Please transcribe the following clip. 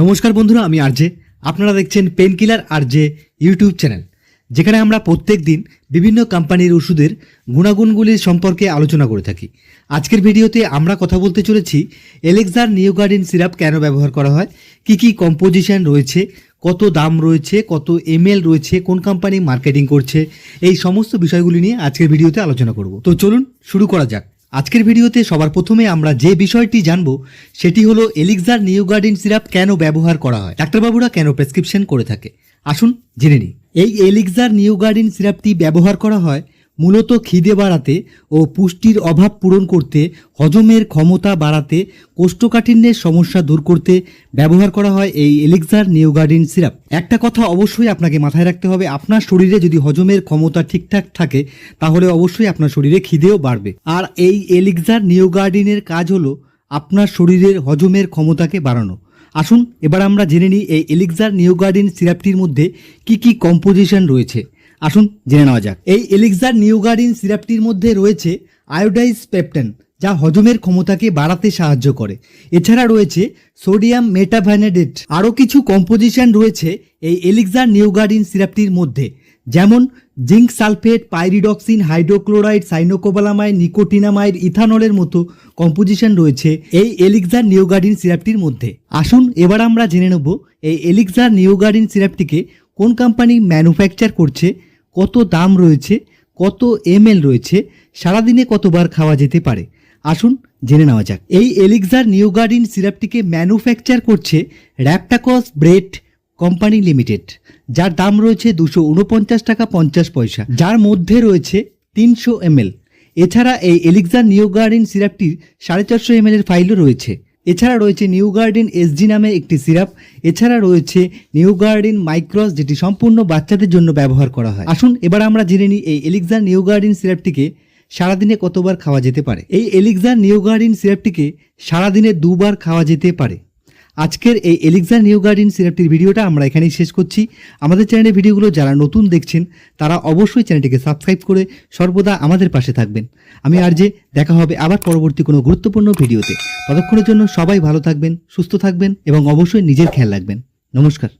নমস্কার বন্ধুরা, আমি আরজে। আপনারা দেখছেন pain killer RJ YouTube channel যেখানে আমরা প্রত্যেক দিন বিভিন্ন কোম্পানির ওষুধের গুণাগুণগুলির সম্পর্কে আলোচনা করে থাকি। আজকের ভিডিওতে আমরা কথা বলতে চলেছি এলেক্সার নিউগার্ডিন সিরাপ কেন ব্যবহার করা হয়, কি কি কম্পোজিশন রয়েছে, কত দাম রয়েছে, কত এমএল রয়েছে, কোন কোম্পানি মার্কেটিং করছে, এই সমস্ত বিষয়গুলি নিয়ে আজকের ভিডিওতে আলোচনা করব। তো চলুন শুরু করা যাক। আজকের ভিডিওতে সবার প্রথমে আমরা যে বিষয়টি জানব, সেটি হলো এলিক্সার নিউগার্ডিন সিরাপ কেন ব্যবহার করা হয়? ডাক্তারবাবুরা কেন প্রেসক্রিপশন করে থাকে? আসুন জেনে নিই। এই এলিক্সার নিউগার্ডিন সিরাপটি ব্যবহার করা হয় মূলত খিদে বাড়াতে ও পুষ্টির অভাব পূরণ করতে, হজমের ক্ষমতা বাড়াতে, কোষ্ঠকাঠিন্যের সমস্যা দূর করতে ব্যবহার করা হয় এই এলিক্সার নিউগার্ডিন সিরাপ। একটা কথা অবশ্যই আপনাকে মাথায় রাখতে হবে, আপনার শরীরে যদি হজমের ক্ষমতা ঠিকঠাক থাকে, তাহলে অবশ্যই আপনার শরীরে খিদেও বাড়বে। আর এই এলিক্সার নিউগার্ডিনের কাজ হলো আপনার শরীরের হজমের ক্ষমতাকে বাড়ানো। আসুন, এবার আমরা জেনে নিই এই এলিক্সার নিউগার্ডিন সিরাপটির মধ্যে কি কি কম্পোজিশন রয়েছে। আসুন জেনে নেওয়া যাক। এই এলিক্সার নিউগার্ডিন সিরাপটির মধ্যে রয়েছে আয়োডাইজ পেপটেন যা হজমের ক্ষমতাকে বাড়াতে সাহায্য করে। এছাড়া রয়েছে সোডিয়াম মেটাভানেডেট। আরও কিছু কম্পোজিশন রয়েছে এই এলিক্সার নিউগার্ডিন সিরাপটির মধ্যে, যেমন zinc sulphate, pyridoxine, hydrochloride cyanocobalamin nicotinamide, ইথানলের মতো কম্পোজিশন রয়েছে এই এলিক্সার নিউগার্ডিন সিরাপটির মধ্যে। আসুন এবার আমরা জেনে নেব এই এলিক্সার নিউগার্ডিন সিরাপটিকে কোন কোম্পানি ম্যানুফ্যাকচার করছে কত দাম রয়েছে, কত এমএল রয়েছে, সারাদিনে কতবার খাওয়া যেতে পারে? আসুন জেনে নেওয়া যাক। এই এলিক্সার নিউগার্ডিন সিরাপটিকে ম্যানুফ্যাকচার করছে র্যাপটাকস ব্রেড কোম্পানি লিমিটেড, যার দাম রয়েছে দুশো উনপঞ্চাশ টাকা পঞ্চাশ পয়সা, যার মধ্যে রয়েছে তিনশো এমএল। এছাড়া এই এলিক্সার নিউগার্ডিন সিরাপটির সাড়ে চারশো এমএল এর ফাইলও রয়েছে। এছাড়া রয়েছে নিউ গার্ডেন এসজি নামে একটি সিরাপ। এছাড়া রয়েছে নিউ গার্ডেন মাইক্রস, যেটি সম্পূর্ণ বাচ্চাদের জন্য ব্যবহার করা হয়। আসুন, এবার আমরা জেনে নিই এই এলিক্সার নিউ গার্ডেন সিরাপটিকে সারাদিনে কতবার খাওয়া যেতে পারে। এই এলিক্সার নিউ গার্ডেন সিরাপটিকে সারাদিনে দুবার খাওয়া যেতে পারে। আজকের এই এলিক্সার নিউ গার্ডেন সিরাপটির ভিডিওটা আমরা এখানেই শেষ করছি। আমাদের চ্যানেলের ভিডিওগুলো যারা নতুন দেখছেন, তারা অবশ্যই চ্যানেলটিকে সাবস্ক্রাইব করে সর্বদা আমাদের পাশে থাকবেন। আমি আর যে, দেখা হবে আবার পরবর্তী কোনো গুরুত্বপূর্ণ ভিডিওতে। ততক্ষণের জন্য সবাই ভালো থাকবেন, সুস্থ থাকবেন এবং অবশ্যই নিজের খেয়াল রাখবেন। নমস্কার।